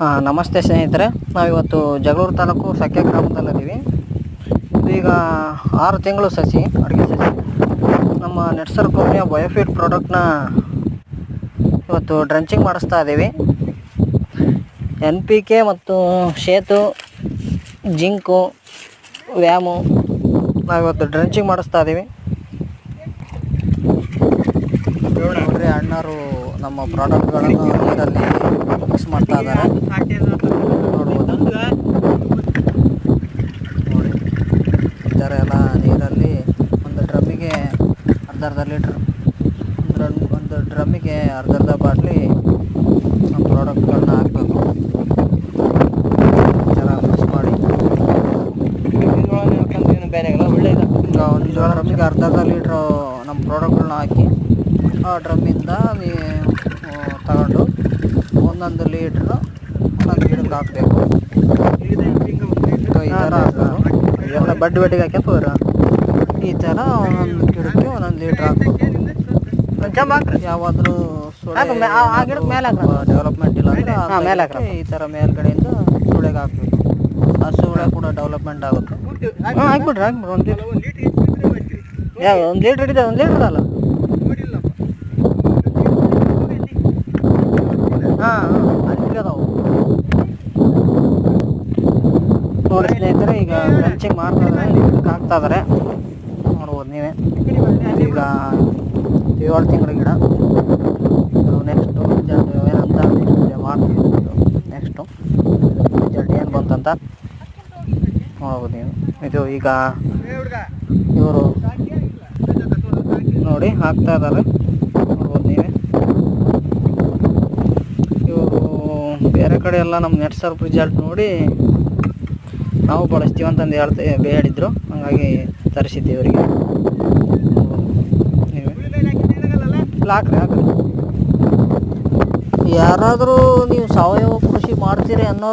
ನಮಸ್ತೆ ಸ್ನೇಹಿತರೆ. ನಾವಿವತ್ತು ಜಗಳೂರು ತಾಲೂಕು ಸಖ್ಯ ಗ್ರಾಮದಲ್ಲಿದ್ದೀವಿ. ಇದೀಗ ಆರು ತಿಂಗಳು ಸಸಿ, ಅಡುಗೆ ಸಸಿ. ನಮ್ಮ ನೆಟ್ಸರ್ ಕಂಪ್ನಿಯ ಬಯೋಫಿಟ್ ಪ್ರಾಡಕ್ಟ್ನ ಇವತ್ತು ಡ್ರಂಚಿಂಗ್ ಮಾಡಿಸ್ತಾ ಇದ್ದೀವಿ. ಎನ್ ಪಿ ಕೆ ಮತ್ತು ಶೇತು ಜಿಂಕು, ವ್ಯಾಮು ನಾವಿವತ್ತು ಡ್ರಂಚಿಂಗ್ ಮಾಡಿಸ್ತಾ ಇದ್ದೀವಿ. ನೋಡ್ರಿ, ಅಣ್ಣರು ನಮ್ಮ ಪ್ರಾಡಕ್ಟ್ಗಳನ್ನು ನೀರಲ್ಲಿ ನೋಡ್ಬೋದು. ನೋಡಿ ಈ ಥರ ಎಲ್ಲ ನೀರಲ್ಲಿ ಒಂದು ಡ್ರಮ್ಮಿಗೆ ಅರ್ಧ ಅರ್ಧ ಲೀಟ್ರ್. ಒಂದು ಒಂದು ಡ್ರಮ್ಮಿಗೆ ಅರ್ಧ ಅರ್ಧ ಬಾಟ್ಲಿ ನಮ್ಮ ಪ್ರಾಡಕ್ಟ್ಗಳನ್ನ ಹಾಕಬೇಕು. ಒಂದು ಡ್ರಮ್ಮಿಗೆ ಅರ್ಧ ಅರ್ಧ ಲೀಟ್ರು ನಮ್ಮ ಪ್ರಾಡಕ್ಟ್ಗಳನ್ನ ಹಾಕಿ ಆ ಡ್ರಮ್ಮಿಂದ ನೀವು ತಗೊಂಡು ಒಂದೊಂದು ಲೀಟ್ರು ಒಂದೊಂದು ಗಿಡಕ್ಕೆ ಹಾಕಬೇಕು. ಈ ಥರ ಎಲ್ಲ ಬಡ್ಡಿ ಬಡ್ಡಿಗೆ ಹಾಕ್ಯಂತ ಹೋಗ್ರ ಈ ಥರ ಒಂದೊಂದು ಗಿಡಕ್ಕೆ ಒಂದೊಂದು ಲೀಟ್ರ್ ಹಾಕ್ಬೇಕು. ಯಾವಾದರೂ ಡೆವಲಪ್ಮೆಂಟ್ ಇಲ್ಲ ಅಂದ್ರೆ ಗಿಡಕ್ಕೆ ಈ ಥರ ಮೇಲ್ಗಡೆಯಿಂದ ಸುಳೆಗೆ ಹಾಕ್ಬೇಕು. ಆ ಸುಳೆ ಕೂಡ ಡೆವಲಪ್ಮೆಂಟ್ ಆಗುತ್ತೆ. ಹಾಂ ಹಾಕ್ಬಿಡ್ರಿ ಹಾಕ್ಬಿಡ್ರಿ ಒಂದು ಲೀಟ್ರ್. ಯಾವ ಒಂದು ಲೀಟ್ರ್ ಇದೆ ಒಂದು ಲೀಟ್ರ್ ಅಲ್ಲ ಹಾಂ ಅಲ್ಲಿ ಅದಾವು ನೋಡಿ ಸ್ನೇಹಿತರೆ ಈಗ ಡ್ರಂಚಿಂಗ್ ಮಾಡ್ತಾ ಇದ್ದಾರೆ ಹಾಕ್ತಾ ಇದ್ದಾರೆ. ನೋಡ್ಬೋದು ನೀವೇ. ಈಗ ಏಳು ತಿಂಗಳ ಗಿಡ. ನೆಕ್ಸ್ಟು ಏನಂತ ಮಾಡ್ತೀವಿ ನೆಕ್ಸ್ಟು ಜಡ್ಡಿ ಏನು ಬಂತಂತ ನೋಡ್ಬೋದು ನೀವು. ಇದು ಈಗ ಇವರು ನೋಡಿ ಹಾಕ್ತಾ ಇದ್ದಾರೆ. ನೋಡ್ಬೋದು ನೀವೇ. ಇವರು ಬೇರೆ ಕಡೆ ಎಲ್ಲ ನಮ್ಮ ನೆಟ್ ಸರ್ಪ್ ರಿಸಲ್ಟ್ ನೋಡಿ ನಾವು ಬಳಸ್ತೀವಿ ಅಂತಂದು ಹೇಳ್ತಾ ಹೇಳಿದ್ರು. ಹಾಗಾಗಿ ತರಿಸಿದ್ದೆ ಇವರಿಗೆ. ಇಲ್ಲ ಹಾಕ್ರಿ ಹಾಕ್ರಿ ಯಾರಾದರೂ ನೀವು ಸಾವಯವ ಕೃಷಿ ಮಾಡ್ತೀರಿ ಅನ್ನೋ